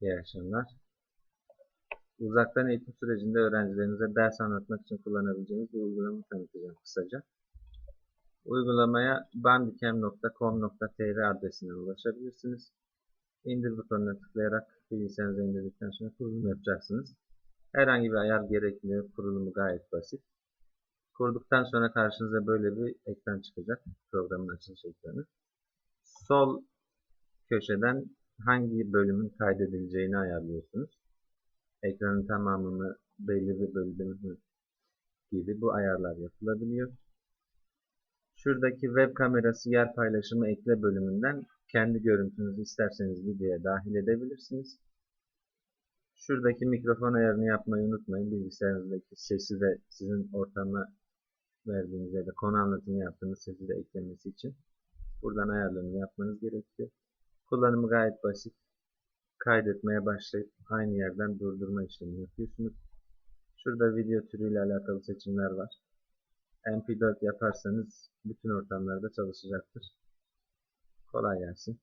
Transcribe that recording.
İyi akşamlar. Uzaktan eğitim sürecinde öğrencilerinize ders anlatmak için kullanabileceğiniz bir uygulama tanıtacağım kısaca. Uygulamaya bandikem.com.tr adresinden ulaşabilirsiniz. İndir butonuna tıklayarak bilgisayarınıza indirdikten sonra kurulum yapacaksınız. Herhangi bir ayar gerekmiyor. Kurulumu gayet basit. Kurduktan sonra karşınıza böyle bir ekran çıkacak. Programın açılış ekranı. Sol köşeden hangi bölümün kaydedileceğini ayarlıyorsunuz. Ekranın tamamını belli bir bölümü gibi bu ayarlar yapılabiliyor. Şuradaki web kamerası yer paylaşımı ekle bölümünden kendi görüntünüzü isterseniz videoya dahil edebilirsiniz. Şuradaki mikrofon ayarını yapmayı unutmayın. Bilgisayarınızdaki sesi de sizin ortama verdiğiniz ya konu anlatımı yaptığınız sesi de eklemesi için buradan ayarlarını yapmanız gerekiyor. Kullanımı gayet basit. Kaydetmeye başlayıp aynı yerden durdurma işlemi yapıyorsunuz. Şurada video türüyle alakalı seçimler var. MP4 yaparsanız bütün ortamlarda çalışacaktır. Kolay gelsin.